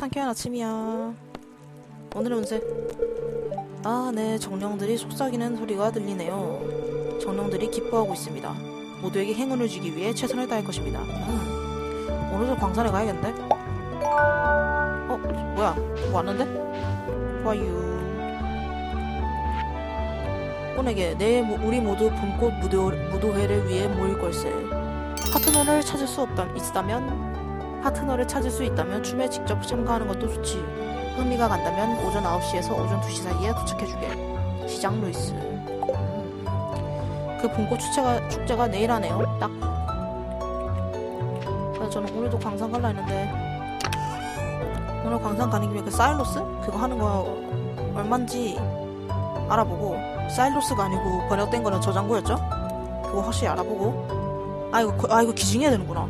상쾌한 아침이야. 오늘의 운세. 아, 네, 정령들이 속삭이는 소리가 들리네요. 정령들이 기뻐하고 있습니다. 모두에게 행운을 주기 위해 최선을 다할 것입니다. 음, 오늘도 광산에 가야겠는데? 어, 뭐야? 누구 왔는데? 와유. 꾼에게 내일 모- 우리 모두 봄꽃 무도, 무도회를 위해 모일 걸세. 파트너를 찾을 수 없다, 있다면 파트너를 찾을 수 있다면 춤에 직접 참가하는 것도 좋지. 흥미가 간다면 오전 9시에서 오전 2시 사이에 도착해주게. 시장 루이스. 음. 그 봄꽃 축제가, 축제가 내일 하네요. 딱. 저는 오늘도 광산 갈라 했는데 오늘 광산 가는 김에 그 사일로스? 그거 하는 거 얼만지 알아보고 사일로스가 아니고 번역된 거는 저장고였죠? 그거 확실히 알아보고 아 이거 거- 아 이거 기증해야 되는구나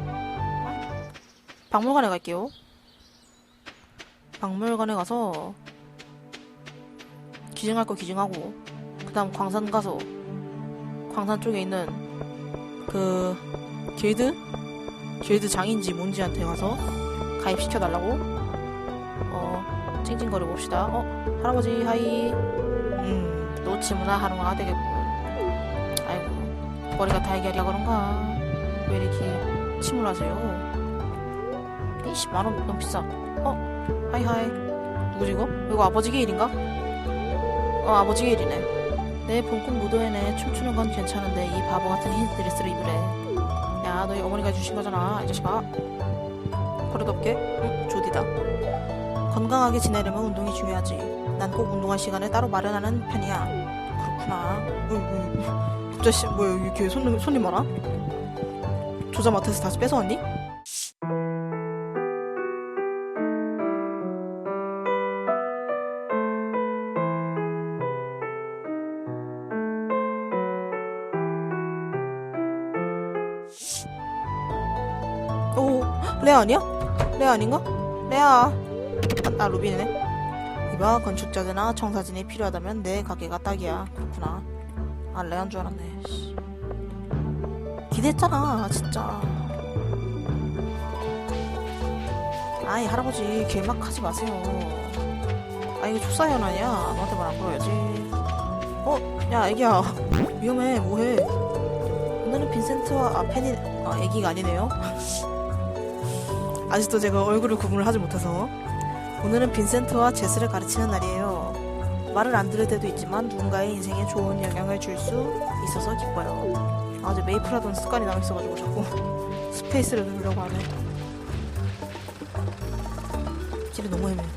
박물관에 갈게요. 박물관에 가서 기증할 거 기증하고 그 다음 광산 가서 광산 쪽에 있는 그 길드? 길드 장인지 뭔지한테 가서 가입시켜달라고? 어 찡찡거려 봅시다. 어 할아버지 하이. 음 노치문화 하루가 되겠군 아이고 머리가 달걀이야 그런가? 왜 이렇게 침울하세요 20만원 너무 비싸. 어? 하이 하이. 누구지 이거? 이거 아버지 게일인가? 어 아버지 게일이네. 내 봄꽃 무도회네. 춤추는 건 괜찮은데 이 바보 같은 흰 드레스를 입으래. 야 너희 어머니가 주신 거잖아 이 자식아. 버릇없게. 응 조디다. 건강하게 지내려면 운동이 중요하지. 난 꼭 운동할 시간을 따로 마련하는 편이야. 그렇구나. 응, 응. 갑자기 씨, 뭐야 이렇게 손님, 손님 많아? 조자마트에서 다시 뺏어왔니? 아니야? 레아 아닌가? 레아. 아, 아 루비네. 이봐 건축자재나 청사진이 필요하다면 내 가게가 딱이야. 그렇구나. 아 레아인 줄 알았네. 씨. 기대했잖아 진짜. 아이 할아버지 개막 하지 마세요. 아 이게 축사연 아니야. 너한테만 안 그래야지. 어? 야 애기야. 위험해. 뭐해? 오늘은 빈센트와 아 페니 아 애기가 아니네요 아직도 제가 얼굴을 구분을 하지 못해서 오늘은 빈센트와 제스를 가르치는 날이에요. 말을 안 들을 때도 있지만 누군가의 인생에 좋은 영향을 줄 수 있어서 기뻐요. 아, 어제 메이플 하던 습관이 남아있어가지고 자꾸 스페이스를 누르려고 하네. 길이 너무 애매해.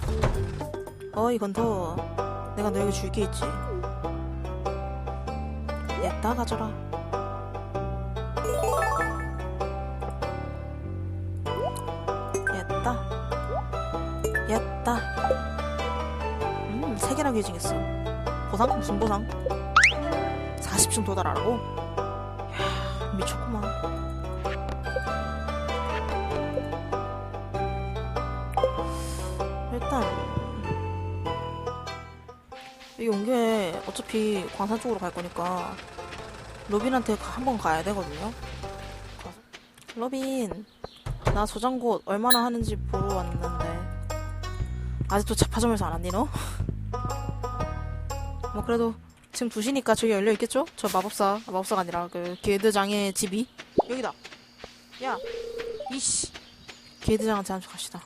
어, 이건 더 내가 너에게 줄 게 있지. 냈다 가져라. 였다 였다 음세 개나 귀징했어 보상? 무슨 보상? 40층 도달하라고? 이야 미쳤구만 일단 여기 온 김에 어차피 광산 쪽으로 갈 거니까 로빈한테 한번 가야 되거든요. 로빈 나 저장고 얼마나 하는지 보러 왔는데. 아직도 자파점에서 안 왔니 너? 뭐 그래도 지금 2시니까 저기 열려 있겠죠? 저 마법사 아, 마법사가 아니라 그 게드장의 집이 여기다. 야 이씨. 게드장한테 한번 갑시다.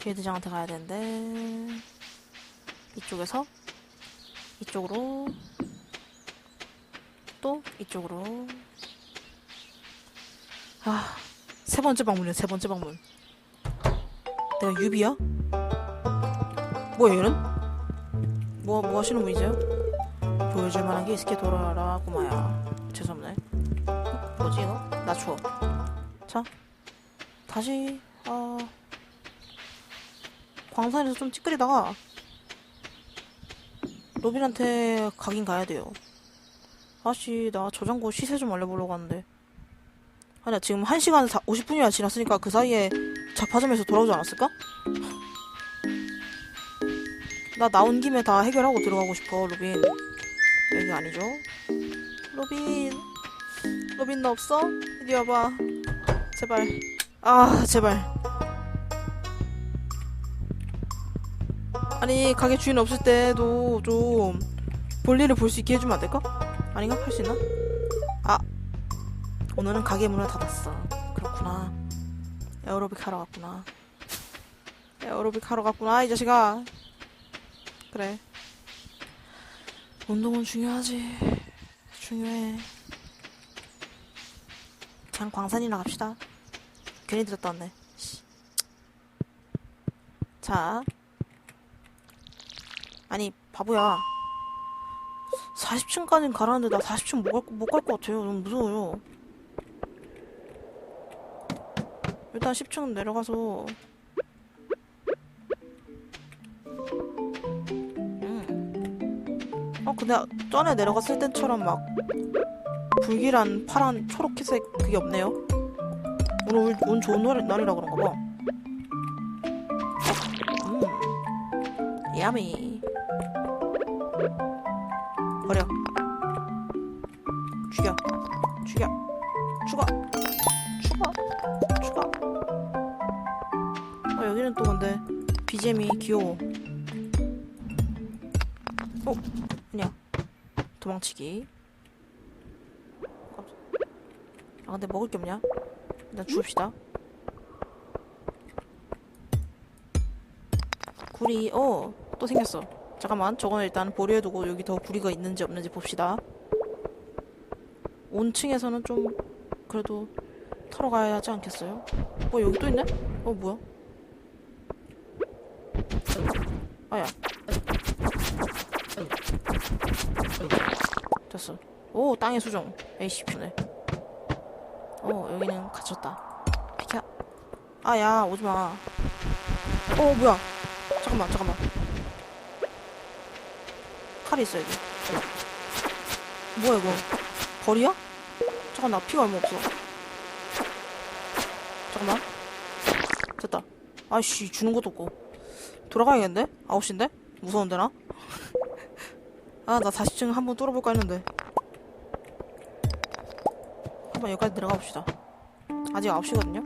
게드장한테 가야 되는데. 이쪽에서 이쪽으로 또 이쪽으로 아, 세 번째 방문이야, 세 번째 방문. 내가 유비야? 뭐야, 얘는? 뭐, 뭐 하시는 분이세요? 보여줄 만한 게 있을게 돌아라, 꼬마야. 어? 뭐지, 이거? 나 추워. 자, 다시, 어, 광산에서 좀 찌끄리다가, 로빈한테 가긴 가야 돼요. 아씨, 나 저장고 시세 좀 알려보려고 하는데. 아니야 지금 1시간 50분이나 지났으니까 그 사이에 자파점에서 돌아오지 않았을까? 나 나온 김에 다 해결하고 들어가고 싶어 로빈 여기 아니죠? 로빈 로빈 너 없어? 이리 와봐 제발 아, 제발. 아니, 가게 주인 없을 때도 좀 볼일을 볼 수 있게 해주면 안 될까? 아닌가? 할 수 있나? 아, 오늘은 가게 문을 닫았어. 그렇구나. 에어로빅 하러 갔구나. 에어로빅 하러 갔구나, 이 자식아. 그래. 운동은 중요하지. 중요해. 그냥 광산이나 갑시다. 괜히 들었다 왔네. 씨. 자. 아니, 바보야. 40층까지는 가라는데 나 40층 못 갈 것 같아요. 너무 무서워요. 일단 10층 내려가서. 음. 어, 근데 전에 내려갔을 때처럼 막 불길한 파란 초록색 그게 없네요. 오늘 운, 운 좋은 날, 날이라 그런가 봐. 음, 야미. 버려. 죽여. BGM이 귀여워. 어, 아니야. 도망치기. 아, 근데 먹을 게 없냐? 일단 주웁시다. 구리, 어, 또 생겼어. 잠깐만, 저건 일단 보류해두고 여기 더 구리가 있는지 없는지 봅시다. 온층에서는 좀, 그래도 털어 가야 하지 않겠어요? 어, 여기 또 있네? 어, 뭐야? 아야. 됐어. 오, 땅의 수정. 에이씨, 푸네. 어, 여기는 갇혔다. 비켜. 아, 야, 오지 마. 어, 뭐야. 잠깐만, 잠깐만. 칼이 있어, 여기. 뭐야, 이거. 벌이야? 잠깐, 나 피가 얼마 없어. 잠깐만. 됐다. 아이씨, 주는 것도 없고. 돌아가야겠는데? 9시인데? 무서운데, 나? 아, 나 40층 한번 뚫어볼까 했는데. 한번 여기까지 내려가 봅시다. 아직 9시거든요?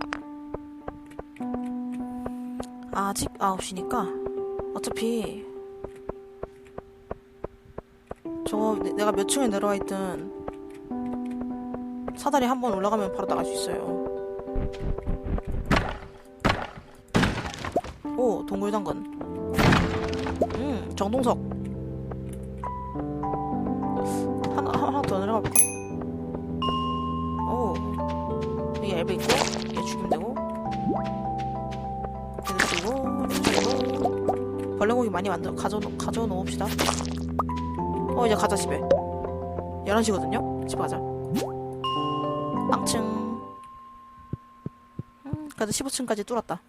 아직 9시니까 어차피 저거 내- 내가 몇 층에 내려와 있든 사다리 한번 올라가면 바로 나갈 수 있어요. 오, 동굴당근. 음, 정동석. 하나, 하나 더 내려가 볼까? 오, 여기 앨브 있고, 얘 죽이면 되고. 얘도 죽이고, 죽이고. 벌레고기 많이 만들어, 가져, 가져 놓읍시다. 어, 이제 가자, 집에. 11시거든요? 집 가자. 빵층. 음, 그래도 15층까지 뚫었다.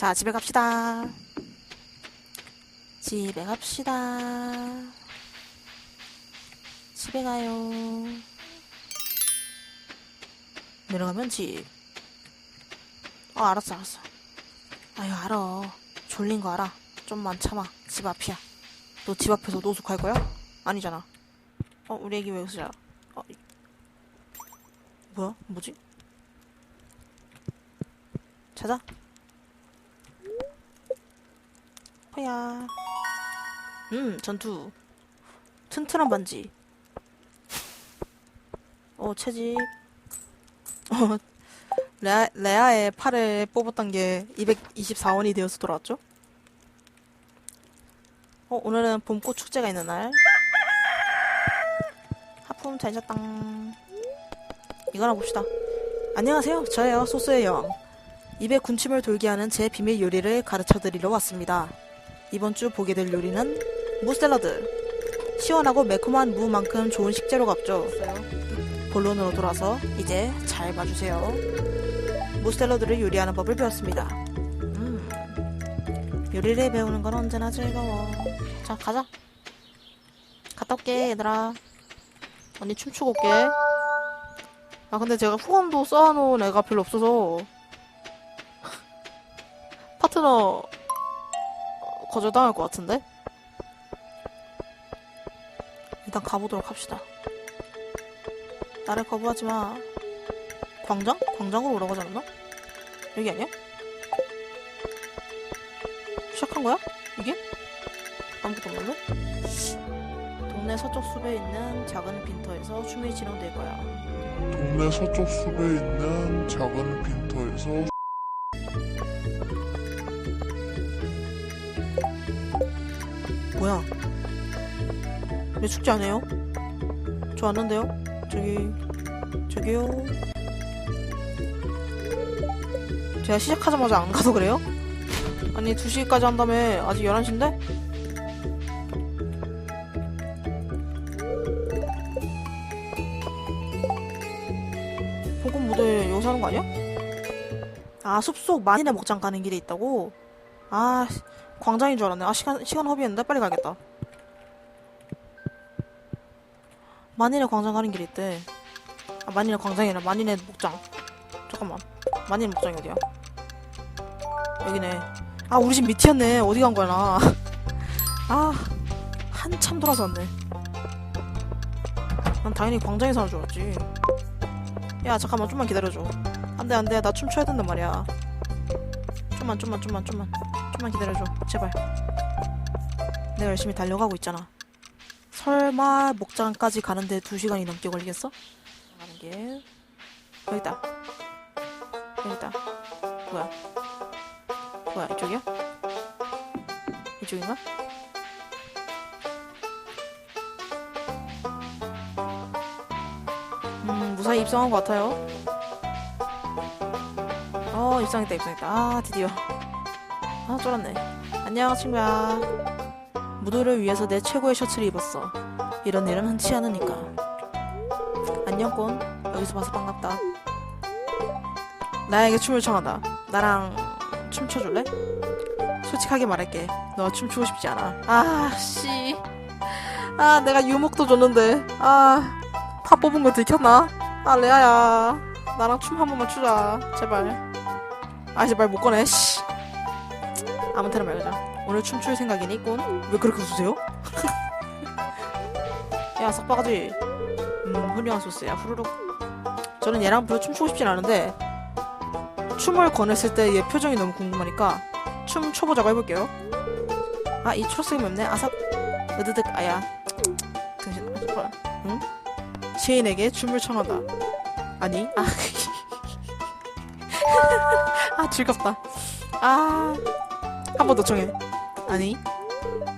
자, 집에 갑시다. 집에 갑시다. 집에 가요. 내려가면 집. 어, 알았어, 알았어. 아유, 알아. 졸린 거 알아. 좀만 참아. 집 앞이야. 너 집 앞에서 노숙할 거야? 아니잖아. 어, 우리 애기 왜 웃으냐? 어, 이- 뭐야? 뭐지? 찾아. 허야. 음, 전투. 튼튼한 반지. 어, 채집. 어, 레아, 레아의 팔을 뽑았던 게 224원이 되어서 돌아왔죠? 어, 오늘은 봄꽃 축제가 있는 날. 하품 잘 잤당. 이거나 봅시다. 안녕하세요. 저예요. 소스의 여왕. 입에 군침을 돌게 하는 제 비밀 요리를 가르쳐 드리러 왔습니다. 이번 주 보게 될 요리는 무샐러드. 시원하고 매콤한 무만큼 좋은 식재료가 없죠. 본론으로 돌아서 이제 잘 봐주세요. 무샐러드를 요리하는 법을 배웠습니다. 음, 요리를 배우는 건 언제나 즐거워. 자, 가자. 갔다 올게, 얘들아. 언니 춤추고 올게. 아, 근데 제가 후원도 쌓아놓은 애가 별로 없어서. 파트너, 어, 거절당할 것 같은데? 일단 가보도록 합시다. 나를 거부하지 마. 광장? 광장으로 오라고 하지 않았나? 여기 아니야? 시작한 거야? 이게? 아무것도 없는데? 동네 서쪽 숲에 있는 작은 빈터에서 춤이 진행될 거야. 동네 서쪽 숲에 있는 작은 빈터에서 왜안 해요? 저 왔는데요? 저기, 저기요? 제가 시작하자마자 안 가서 그래요? 아니, 2시까지 한다며 아직 11시인데? 복음 무대 여기서 하는 거 아니야? 아, 숲속 만인의 목장 가는 길에 있다고? 아, 씨, 광장인 줄 알았네. 아, 시간, 시간 허비했는데? 빨리 가야겠다. 만인의 광장 가는 길이 있대. 아, 만인의 광장이 아니라 만인의 목장. 잠깐만. 만인의 목장이 어디야? 여기네. 아, 우리 집 밑이었네. 어디 간 거야, 나. 아, 한참 돌아서 왔네. 난 당연히 광장에 사는 줄 알았지. 야, 잠깐만. 좀만 기다려줘. 안 돼, 안 돼. 나 춤춰야 된단 말이야. 좀만, 좀만, 좀만, 좀만. 좀만 기다려줘. 제발. 내가 열심히 달려가고 있잖아. 설마 목장까지 가는데 2시간이 넘게 걸리겠어? 가는 길. 여기 있다. 여기 있다. 뭐야? 뭐야, 이쪽이야? 이쪽인가? 음, 무사히 입성한 것 같아요. 어, 입성했다, 입성했다. 아, 드디어. 아, 쫄았네. 안녕, 친구야. 무도를 위해서 내 최고의 셔츠를 입었어. 이런 일은 흔치 않으니까. 안녕, 꼰. 여기서 봐서 반갑다. 나에게 춤을 청한다. 나랑 춤춰줄래? 솔직하게 말할게. 너 춤추고 싶지 않아. 아, 씨. 아, 내가 유목도 줬는데. 아, 다 뽑은 거 들켰나? 아, 레아야. 나랑 춤 한 번만 추자. 제발. 아, 제발 못 꺼내, 씨. 아무튼 말하자. 오늘 춤출 생각이니, 꼰? 왜 그렇게 웃으세요? 야, 삭바가지. 음, 훌륭한 소스야. 후루룩. 저는 얘랑 별로 춤추고 싶진 않은데, 춤을 권했을 때 얘 표정이 너무 궁금하니까, 춤 춰보자고 해볼게요. 아, 이 초록색이 맵네. 아삭. 으드득, 아야. 등신, 아. 응? 시인에게 춤을 청한다. 아니, 아. 아, 즐겁다. 아. 한 번 더 청해. 아니.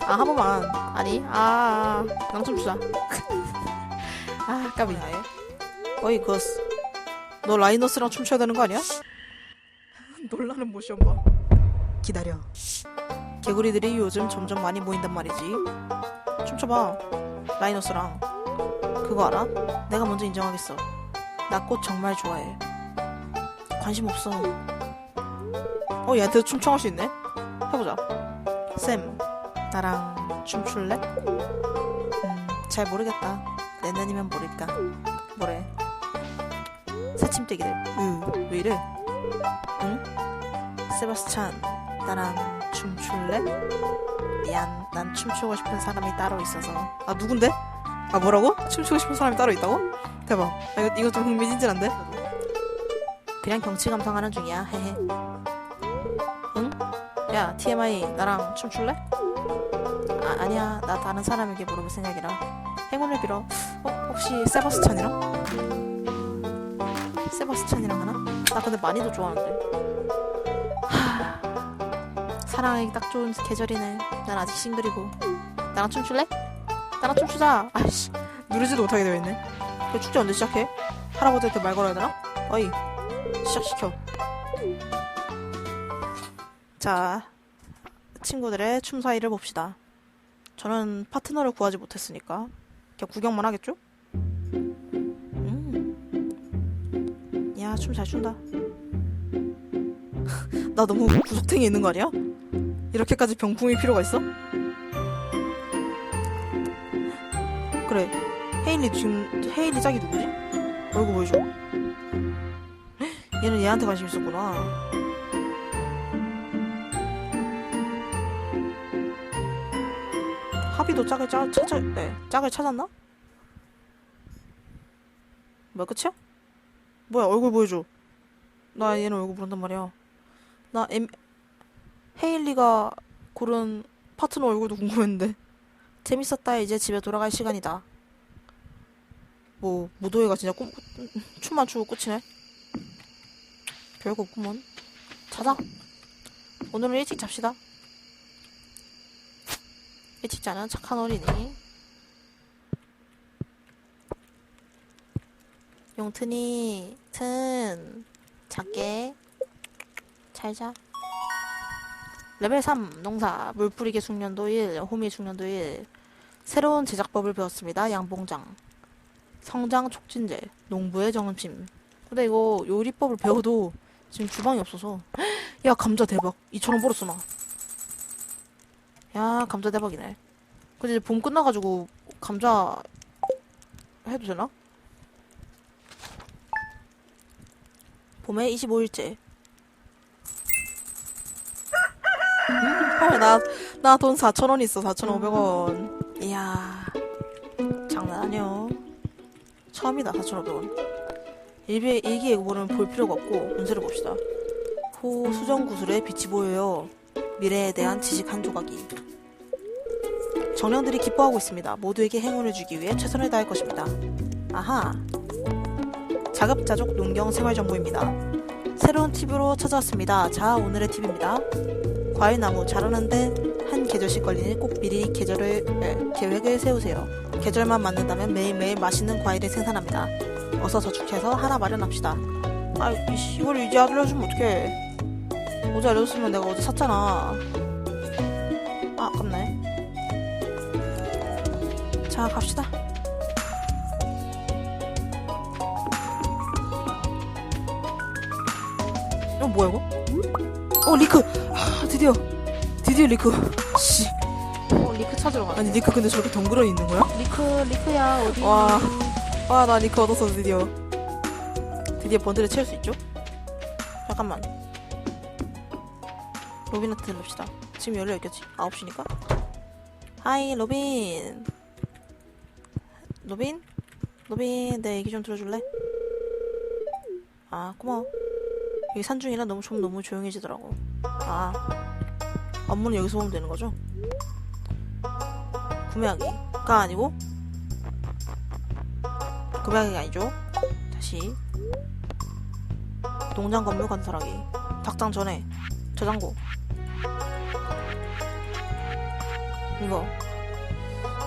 아, 한 번만. 아니. 아, 낭좀 주자. 아, 까비. 어이, 거스. 너 라이너스랑 춤춰야 되는 거 아니야? 놀라는 모션 봐. 기다려. 개구리들이 요즘 점점 많이 모인단 말이지. 춤춰봐. 라이너스랑. 그거 알아? 내가 먼저 인정하겠어. 나 꽃 정말 좋아해. 관심 없어. 어, 얘한테도 춤춰할 수 있네? 해보자. 쌤, 나랑 춤출래? 음, 잘 모르겠다. 내년이면 모를까. 뭐래? 새침대기들. 으, 왜 이래? 응? 세바스찬, 나랑 춤출래? 미안, 난 춤추고 싶은 사람이 따로 있어서. 아, 누군데? 아, 뭐라고? 춤추고 싶은 사람이 따로 있다고? 대박. 아, 이거, 이거 좀 흥미진진한데? 그냥 경치 감상하는 중이야, 헤헤. 응? 야, TMI, 나랑 춤출래? 아, 아니야. 나 다른 사람에게 물어볼 생각이라. 행운을 빌어. 어, 혹시 세바스찬이랑? 세바스찬이랑 하나? 나 근데 많이도 좋아하는데. 하... 사랑하기 딱 좋은 계절이네. 난 아직 싱글이고. 나랑 춤출래? 나랑 춤추자. 아이씨, 누르지도 못하게 되어 있네. 그 축제 언제 시작해? 할아버지한테 말 걸어야 되나? 어이, 시작시켜. 자, 친구들의 춤 사이를 봅시다. 저는 파트너를 구하지 못했으니까 그냥 구경만 하겠죠? 음. 야, 춤 잘 춘다. 나 너무 구석탱이 있는 거 아니야? 이렇게까지 병풍일 필요가 있어? 그래. 헤일리 지금 헤일리 짝이 누구지? 얼굴 보여줘. 얘는 얘한테 관심 있었구나. 하비도 짝을 짜, 찾아, 네, 짝을 찾았나? 뭐야, 끝이야? 뭐야, 얼굴 보여줘. 나 얘는 얼굴 모른단 말이야. 나 엠, 헤일리가 고른 파트너 얼굴도 궁금했는데. 재밌었다. 이제 집에 돌아갈 시간이다. 뭐, 무도회가 진짜 꿈, 춤만 추고 끝이네. 별거 없구먼. 자자. 오늘은 일찍 잡시다. 일찍 자는 착한 어린이. 용튼이, 튼, 작게. 잘 자. 레벨 3, 농사, 물 뿌리기 숙련도 1, 호미 숙련도 1. 새로운 제작법을 배웠습니다. 양봉장. 성장 촉진제, 농부의 정음심. 근데 이거 요리법을 배워도 지금 주방이 없어서. 야, 감자 대박. 2,000원 벌었어, 나. 야, 감자 대박이네. 근데 이제 봄 끝나가지고 감자 해도 되나? 봄에 25일째. 헐, 나, 나 돈 4,000원 있어, 4,500원. 이야, 장난 아니야. 처음이다, 4,500원. 일기, 일기예보는 볼 필요가 없고, 운세를 봅시다. 호, 수정구슬에 빛이 보여요. 미래에 대한 지식 한 조각이. 정령들이 기뻐하고 있습니다. 모두에게 행운을 주기 위해 최선을 다할 것입니다. 아하. 자급자족 농경 생활 정보입니다. 새로운 팁으로 찾아왔습니다. 자, 오늘의 팁입니다. 과일 나무 자라는데 한 계절씩 걸리니 꼭 미리 계절을 에, 계획을 세우세요. 계절만 맞는다면 매일매일 맛있는 과일을 생산합니다. 어서 저축해서 하나 마련합시다. 아, 이걸 이제 알려주면 어떡해. 어제 알려줬으면 내가 어제 샀잖아. 아, 아깝네. 자, 갑시다. 이거 뭐야, 이거? 어, 리크! 아, 드디어. 드디어 리크. 씨. 어, 리크 찾으러 가. 아니, 리크 근데 저렇게 덩그러니 있는 거야? 리크, 리크야, 어디? 와. 와, 나 리크 얻었어, 드디어. 드디어 번들을 채울 수 있죠? 잠깐만. 로빈한테 들읍시다. 지금 열려 있겠지? 9시니까? 하이, 로빈. 로빈? 로빈, 내 얘기 좀 들어줄래? 아, 고마워. 여기 산중이라 너무 좀 너무 조용해지더라고. 아. 업무는 여기서 보면 되는 거죠? 구매하기가 아니고 구매하기가 아니죠. 다시 농장 건물 건설하기. 닭장 전에 저장고. 이거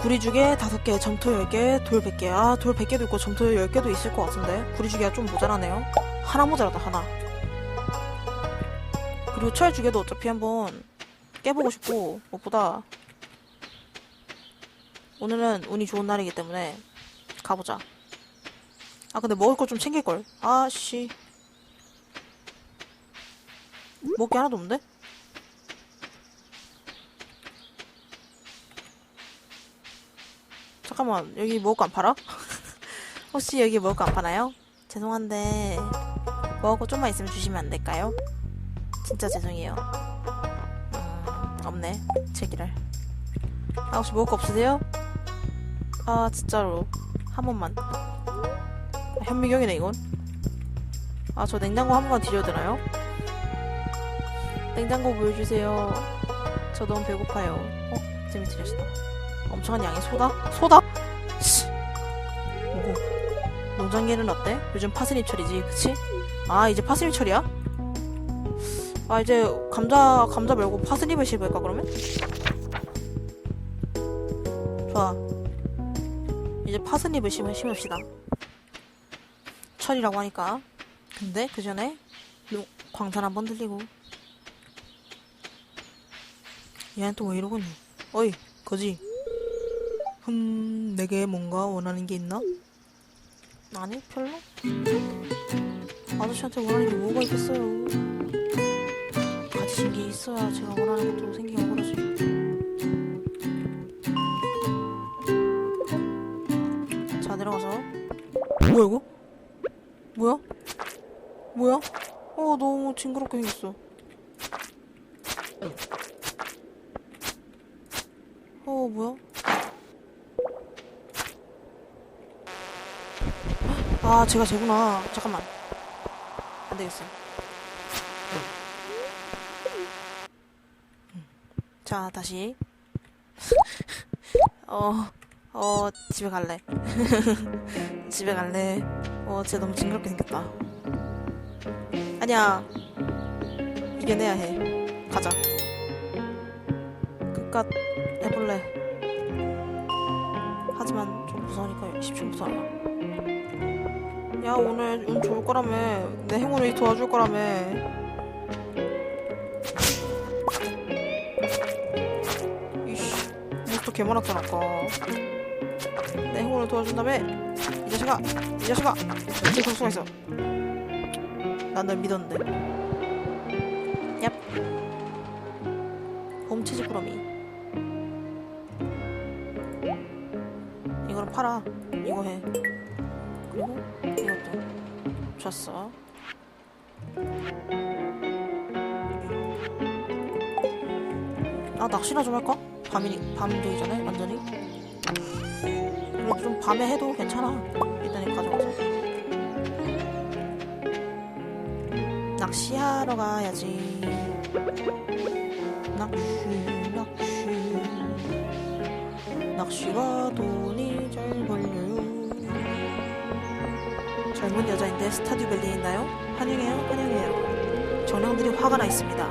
구리죽에 다섯 개, 점토 열 개, 돌백 개. 아, 돌백 개도 있고 점토 열 개도 있을 것 같은데 구리죽이가 좀 모자라네요. 하나 모자라다 하나. 그리고 철 주개도 어차피 한번 깨보고 싶고 무엇보다 오늘은 운이 좋은 날이기 때문에 가보자. 아 근데 먹을 거좀 챙길 걸. 아씨. 게 하나도 없는데? 잠깐만 여기 먹을 거 안 팔아? 혹시 여기 먹을 거 안 파나요? 죄송한데 먹을 거 좀만 있으면 주시면 안 될까요? 진짜 죄송해요. 음, 없네. 제기랄. 아 혹시 먹을 거 없으세요? 아 진짜로 한 번만 아, 현미경이네 이건 아 저 냉장고 한 번만 뒤져도 되나요? 냉장고 보여주세요 저 너무 배고파요 어? 드렸다 엄청난 양의 소다? 소다? 농장계는 어때? 요즘 파슬리철이지 그치? 아 이제 파슬리철이야? 아 이제 감자 감자 말고 파슬리를 심을까 그러면? 좋아 이제 파슬립을 심을, 심읍시다. 철이라고 하니까. 근데 그 전에 노- 광산 한번 들리고. 얘는 또 왜 이러고 있니? 어이, 거지. 흠, 내게 뭔가 원하는 게 있나? 아니, 별로. 아저씨한테 원하는 게 뭐가 있겠어요. 가지신 게 있어야 제가 원하는 것도 생기고 그러지. 자 내려가서 뭐야 이거? 뭐야? 뭐야? 어 너무 징그럽게 생겼어 어 뭐야? 아 제가 쟤구나 잠깐만 안되겠어 자, 다시. 어, 어, 집에 갈래. 집에 갈래. 어, 쟤 너무 징그럽게 생겼다. 아니야. 이겨내야 해. 가자. 끝까지 해볼래. 하지만 좀 무서우니까 쉽지 못하나. 야, 오늘 운 좋을 거라며. 내 행운을 도와줄 거라며. 이씨, 몬스터 개많았잖아, 아까. 내 행운을 도와준다며. 이 자식아! 이 자식아! 그럴 수가 있어? 난 널 믿었는데. 좋았어. 아, 낚시나 좀 할까? 밤이, 밤 되기 전에, 완전히. 그래도 좀 밤에 해도 괜찮아. 일단 가져가서. 낚시하러 가야지. 낚시, 낚시. 낚시가 돈이 잘 걸려요. 젊은 여자인데 스타듀밸리에 있나요? 환영해요, 환영해요. 정령들이 화가 나 있습니다.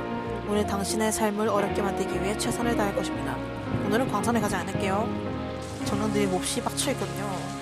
오늘 당신의 삶을 어렵게 만들기 위해 최선을 다할 것입니다. 오늘은 광산에 가지 않을게요. 정령들이 몹시 빡쳐 있거든요.